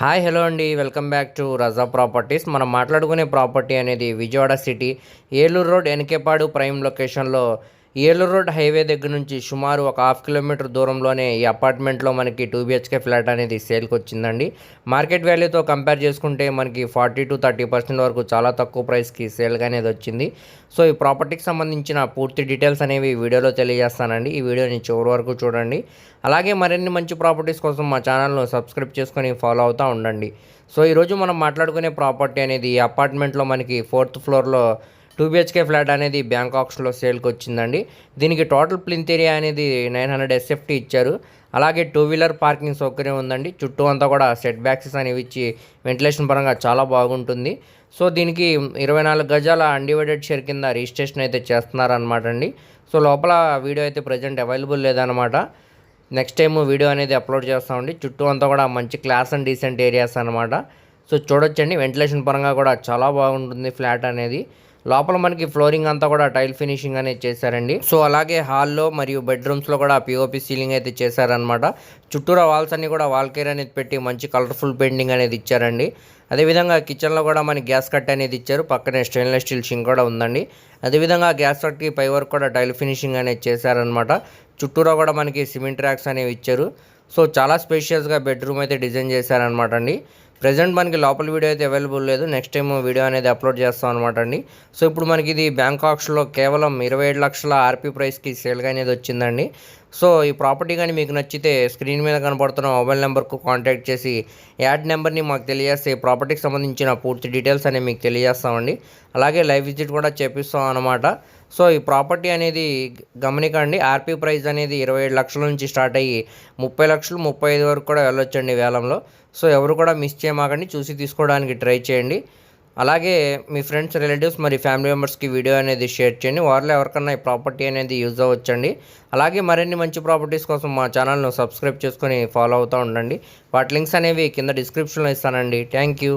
Hi hello అండి. Welcome back to Raza properties. మనం మాట్లాడుకునే ప్రాపర్టీ అనేది Vijayawada city Eluru road Enikepadu prime లొకేషన్లో ఏలూరు రోడ్ హైవే దగ్గర నుంచి సుమారు ఒక హాఫ్ కిలోమీటర్ దూరంలోనే ఈ అపార్ట్మెంట్లో మనకి టూ బిహెచ్కే ఫ్లాట్ అనేది సేల్కి వచ్చిందండి మార్కెట్ వాల్యూతో కంపేర్ చేసుకుంటే మనకి ఫార్టీ టు థర్టీ పర్సెంట్ వరకు చాలా తక్కువ ప్రైస్కి సేల్గా అనేది వచ్చింది. సో ఈ ప్రాపర్టీకి సంబంధించిన పూర్తి డీటెయిల్స్ అనేవి వీడియోలో తెలియజేస్తానండి. ఈ వీడియోని చివరి వరకు చూడండి. అలాగే మరిన్ని మంచి ప్రాపర్టీస్ కోసం మా ఛానల్ను సబ్స్క్రైబ్ చేసుకొని ఫాలో అవుతూ ఉండండి. సో ఈరోజు మనం మాట్లాడుకునే ప్రాపర్టీ అనేది ఈ అపార్ట్మెంట్లో మనకి ఫోర్త్ ఫ్లోర్లో టూ బిహెచ్కే ఫ్లాట్ అనేది బ్యాంకాక్స్లో సేల్కి వచ్చిందండి దీనికి టోటల్ ప్లింత్ ఏరియా అనేది నైన్ హండ్రెడ్ ఎస్ఎఫ్టీ ఇచ్చారు. అలాగే టూ వీలర్ పార్కింగ్ సౌకర్యం ఉందండి. చుట్టూ అంతా కూడా సెట్ బ్యాక్సెస్ అనేవి ఇచ్చి వెంటిలేషన్ పరంగా చాలా బాగుంటుంది. సో దీనికి ఇరవై నాలుగు గజాల అన్డివైడెడ్ షేర్ కింద రిజిస్ట్రేషన్ అయితే చేస్తున్నారనమాట అండి సో లోపల వీడియో అయితే ప్రజెంట్ అవైలబుల్ లేదనమాట నెక్స్ట్ టైం వీడియో అనేది అప్లోడ్ చేస్తామండి. చుట్టూ అంతా కూడా మంచి క్లాస్ అండ్ డీసెంట్ ఏరియాస్ అనమాట సో చూడొచ్చండి. వెంటిలేషన్ పరంగా కూడా చాలా బాగుంటుంది ఫ్లాట్ అనేది. లోపల మనకి ఫ్లోరింగ్ అంతా కూడా టైల్ ఫినిషింగ్ అనేది చేశారండి. సో అలాగే హాల్లో మరియు బెడ్రూమ్స్లో కూడా పిఓపి సీలింగ్ అయితే చేశారనమాట చుట్టూరా వాల్స్ అన్ని కూడా వాల్ కేర్ అనేది పెట్టి మంచి కలర్ఫుల్ పెయింటింగ్ అనేది ఇచ్చారండి. అదేవిధంగా కిచెన్లో కూడా మనకి గ్యాస్ కట్ అనేది ఇచ్చారు. పక్కనే స్టెయిన్లెస్ స్టీల్ షింక్ కూడా ఉందండి. అదేవిధంగా గ్యాస్ కట్కి పై వరకు కూడా టైల్ ఫినిషింగ్ అనేది చేశారనమాట చుట్టూరా కూడా మనకి సిమెంట్ ర్యాక్స్ అనేవి ఇచ్చారు. సో చాలా స్పేషియస్గా బెడ్రూమ్ అయితే డిజైన్ చేశారనమాట అండి. ప్రజెంట్ మనకి లోపల వీడియో అయితే అవైలబుల్ లేదు. నెక్స్ట్ టైం వీడియో అనేది అప్లోడ్ చేస్తాం అనమాట అండి. సో ఇప్పుడు మనకి ఇది బ్యాంకాక్స్లో కేవలం ఇరవై ఏడు లక్షల ఆర్పీ ప్రైస్కి సేల్గా అనేది వచ్చిందండి. సో ఈ ప్రాపర్టీ కానీ మీకు నచ్చితే స్క్రీన్ మీద కనబడుతున్న మొబైల్ నెంబర్కు కాంటాక్ట్ చేసి యాడ్ నెంబర్ని మాకు తెలియజేస్తే ప్రాపర్టీకి సంబంధించిన పూర్తి డీటెయిల్స్ అనేవి మీకు తెలియజేస్తామండి. అలాగే లైవ్ విజిట్ కూడా చేపిస్తాం అనమాట సో ఈ ప్రాపర్టీ అనేది గమనికండి ఆర్పీ ప్రైస్ అనేది ఇరవై ఏడు లక్షల నుంచి స్టార్ట్ అయ్యి ముప్పై లక్షలు ముప్పై ఐదు వరకు కూడా వెళ్ళొచ్చండి వేలంలో. సో ఎవరు కూడా మిస్ చేయమాకండి చూసి తీసుకోవడానికి ట్రై చేయండి. అలాగే మీ ఫ్రెండ్స్ రిలేటివ్స్ మరి ఫ్యామిలీ మెంబర్స్కి వీడియో అనేది షేర్ చేయండి. వారిలో ఎవరికన్నా ఈ ప్రాపర్టీ అనేది యూజ్ అవ్వచ్చండి. అలాగే మరిన్ని మంచి ప్రాపర్టీస్ కోసం మా ఛానల్ను సబ్స్క్రైబ్ చేసుకొని ఫాలో అవుతూ ఉండండి. వాటి లింక్స్ అనేవి కింద డిస్క్రిప్షన్లో ఇస్తానండి. Thank you.